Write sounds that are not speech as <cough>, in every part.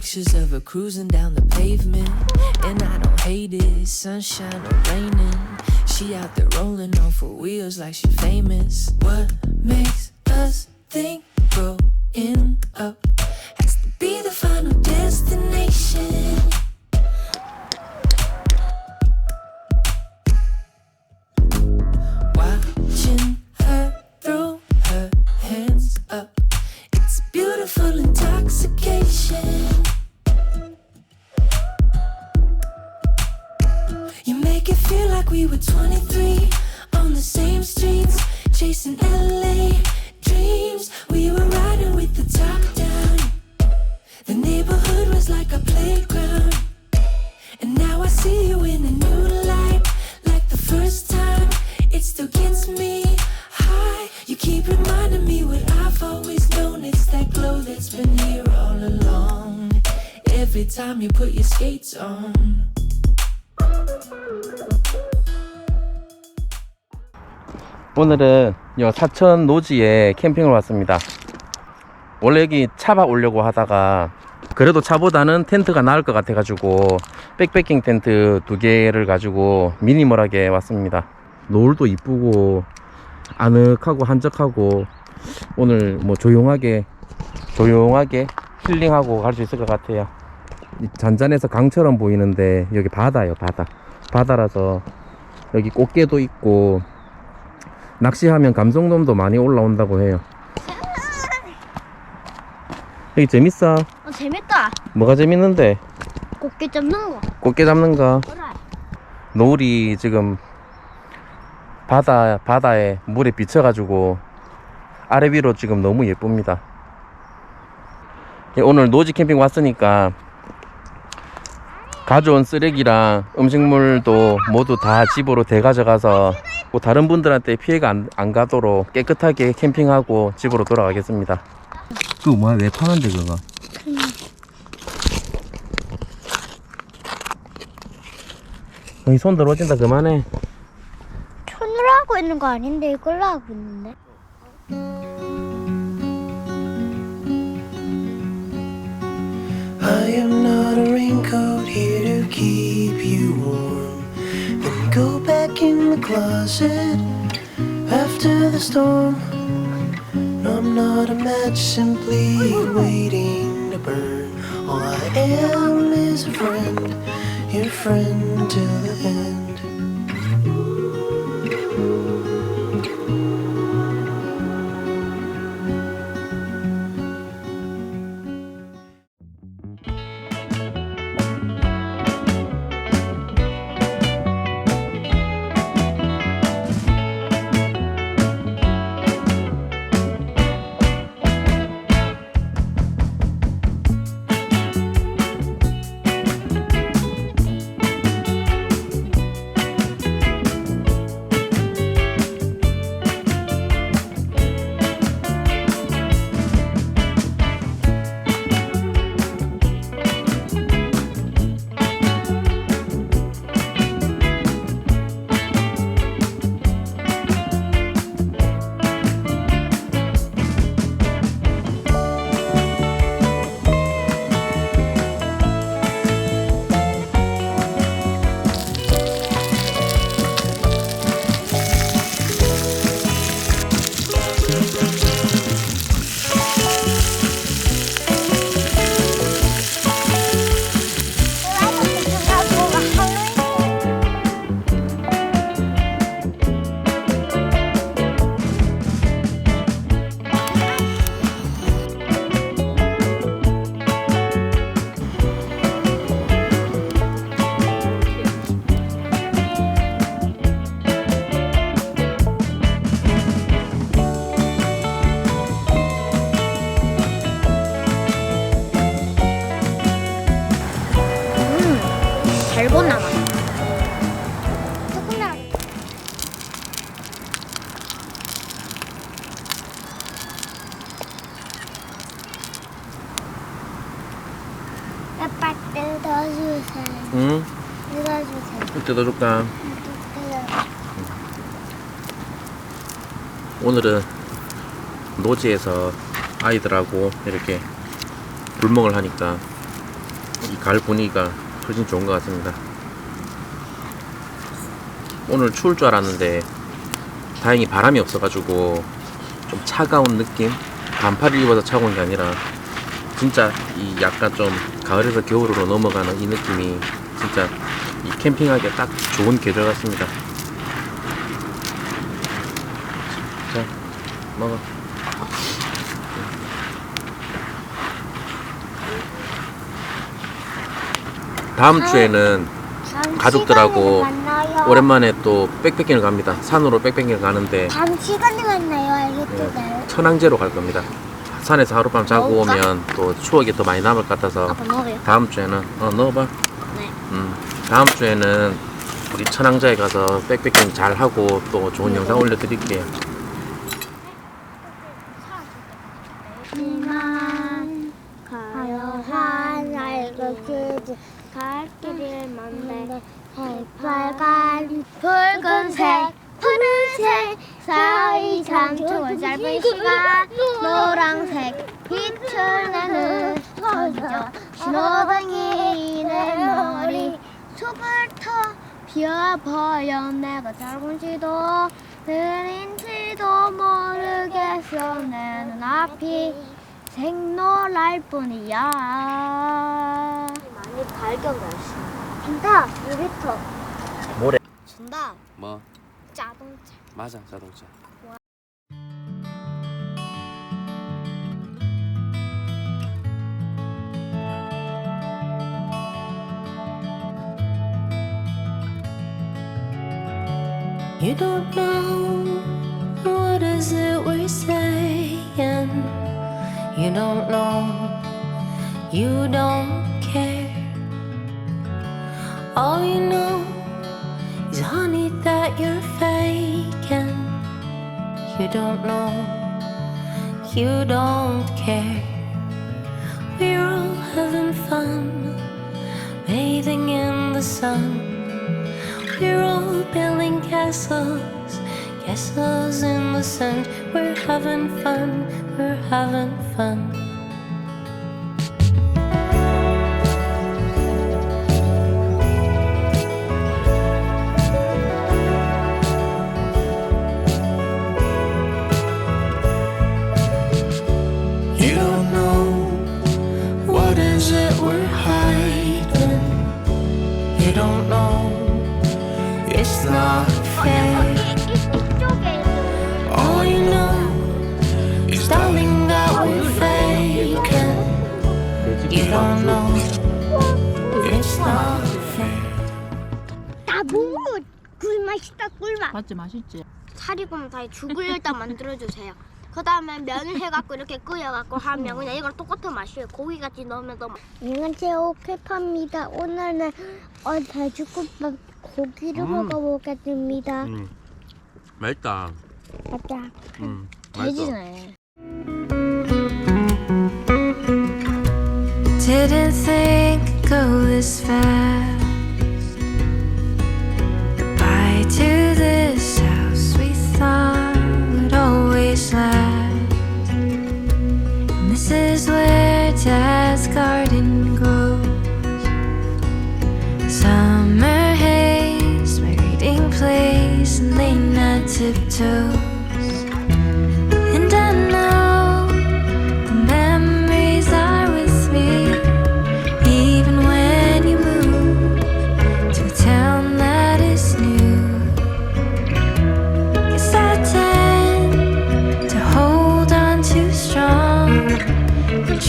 pictures of her cruising down the pavement. And I don't hate it, sunshine or raining. She out there rolling on four wheels like she famous. What makes us think growing up And now I see you in a new light, like the first time. It still gets me high. You keep reminding me what I've always known. It's that glow that's been here all along. Every time you put your skates on. 오늘은 요 사천 노지에 캠핑을 왔습니다. 원래 여기 차박 오려고 하다가 그래도 차보다는 텐트가 나을 것 같아 가지고 백패킹 텐트 두 개를 가지고 미니멀하게 왔습니다. 노을도 이쁘고 아늑하고 한적하고 오늘 뭐 조용하게 조용하게 힐링하고 갈 수 있을 것 같아요. 이 잔잔해서 강처럼 보이는데 여기 바다요 바다 바다라서 여기 꽃게도 있고 낚시하면 감성돔도 많이 올라온다고 해요. 여기 재밌어. 어, 재밌다. 뭐가 재밌는데? 꽃게 잡는 거. 꽃게 잡는 거. 그래. 노을이 지금 바다 바다에 물에 비쳐가지고 아래 위로 지금 너무 예쁩니다. 예, 오늘 노지 캠핑 왔으니까 가져온 쓰레기랑 음식물도 모두 다 집으로 대가져가서 뭐 다른 분들한테 피해가 안, 안 가도록 깨끗하게 캠핑하고 집으로 돌아가겠습니다. 그거 뭐야? 왜 파는데 그거? 여기 손 더러진다 그만해. 손으로 하고 있는 거 아닌데 이걸로 하고 있는데. I am not a raincoat here to keep you warm. Then go back in the closet after the storm. I'm not a match simply waiting to burn. All I am is a friend, your friend till the end. 아빠 뜯어주세요. 응? 뜯어주세요. 뜯어줄까? 뜯어. 오늘은 노지에서 아이들하고 이렇게 불멍을 하니까 이 가을 분위기가 훨씬 좋은 것 같습니다. 오늘 추울 줄 알았는데 다행히 바람이 없어가지고 좀 차가운 느낌? 반팔을 입어서 차가운 게 아니라 진짜 이 약간 좀 가을에서 겨울으로 넘어가는 이 느낌이 진짜 이 캠핑하기에 딱 좋은 계절 같습니다. 자, 먹어. 다음 주에는 가족들하고. 오랜만에 또 백패킹을 갑니다. 산으로 백패킹을 가는데 다음 시간에 만나요. 알겠어요? 천왕제로 갈 겁니다. 산에서 하룻밤 자고 먹을까? 오면 또 추억이 더 많이 남을 것 같아서 아빠. 다음 주에는 어 넣어봐. 네. 음 다음 주에는 우리 천왕제에 가서 백패킹 잘 하고 또 좋은 영상 올려드릴게요. 만 가요 하늘도 그지 갈 길을 먼데 빨간 붉은색 푸른색 사이 장초가 짧은 시간 노란색 빛을 내는 서죠 신호등이 내 머리. 숲을터 피어버려 내가 짧은지도 느린지도 모르겠어. 내 눈앞이 생노랄 뿐이야. 많이 발견했어. 준다 유리터. 모래. 준다. 뭐? 자동차 맞아 자동차. You don't know what is it we're saying. You don't know. You don't care. All you know honey that you're faking. You don't know. You don't care. We're all having fun, bathing in the sun. We're all building castles, castles in the sand. We're having fun, we're having fun. Don't know it's not fair. 나보고 꿀맛있다 꿀맛. 맞지 맛있지. 사리곰 다이 죽을 일단 만들어 주세요. 그 다음에 면을 해갖고 이렇게 끓여갖고 하면 그냥 이거랑 똑같은 맛이에요. 고기같이 넣으면 너무 안녕하세요 오케파입니다. 오늘은 어, 돼지국밥 고기를 음. 먹어보겠습니다. 음. 맛있다. 맞아. 음 돼지네 Didn't think it'd go this fast. Goodbye to this house we thought would always last. And this is where Dad's garden grows. Summer haze, my reading place, and late night tiptoes.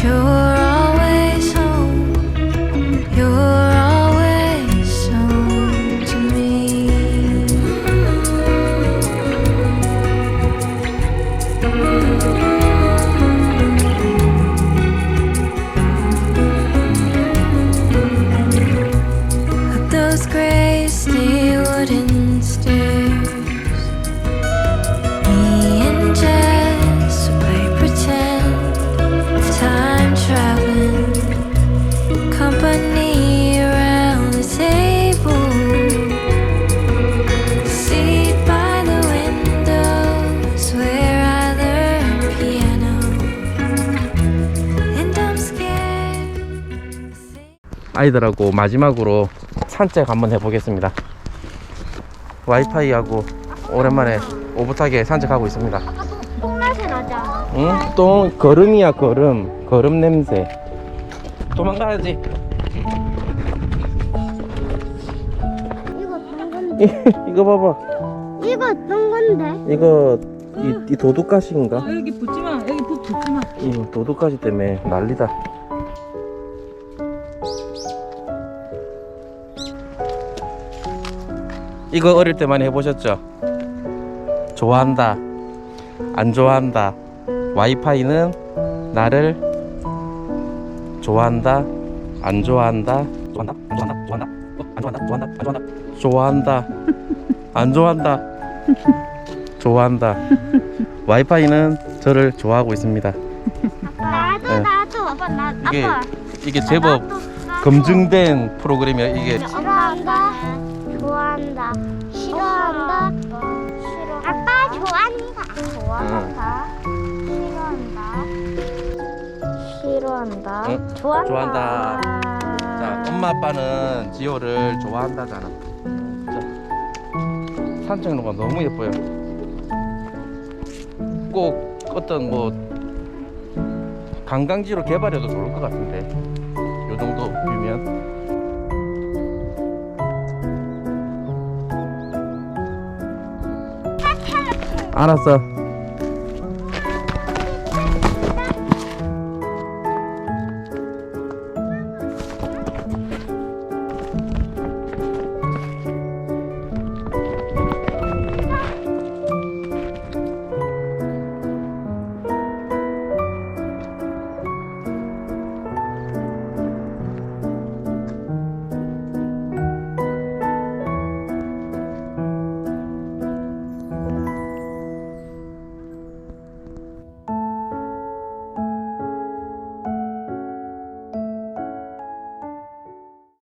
sure 아이들하고 마지막으로 산책 한번 해보겠습니다. 와이파이하고 오랜만에 오붓하게 산책하고 있습니다. 똥냄새 나자. 응? 똥 걸음이야 걸음. 걸음 냄새. 도망가야지. 이거 딴 건데. <laughs> 이거 봐봐. 이거 딴 건데. 이거 이, 이 도둑가시인가? 여기 붙지마. 여기 붙 붙지마. 이 도둑가시 때문에 난리다. 이거 어릴 때 많이 해보셨죠? 좋아한다. 안 좋아한다. 와이파이는 나를 좋아한다. 안 좋아한다. 좋아한다? 안 좋아한다? 좋아한다? 어, 안 좋아한다? 좋아한다? 안 좋아한다? 좋아한다? 안 좋아한다 좋아한다 와이파이는 저를 좋아하고 있습니다 나도 네. 나도. 아빠 나 이게 아빠. 이게 제법 나도, 나도. 검증된 프로그램이야 이게 싫어한다. 좋아한다. 싫어한다. 싫어. 아빠 좋아한다. 좋아한다. 싫어한다. 싫어한다. 응? 좋아한다. 좋아한다. 자 엄마 아빠는 지호를 좋아한다잖아 자, 산책 로가 너무 예뻐요 꼭 어떤 뭐 관광지로 개발해도 좋을 것 같은데 요 정도 뷰면. 알았어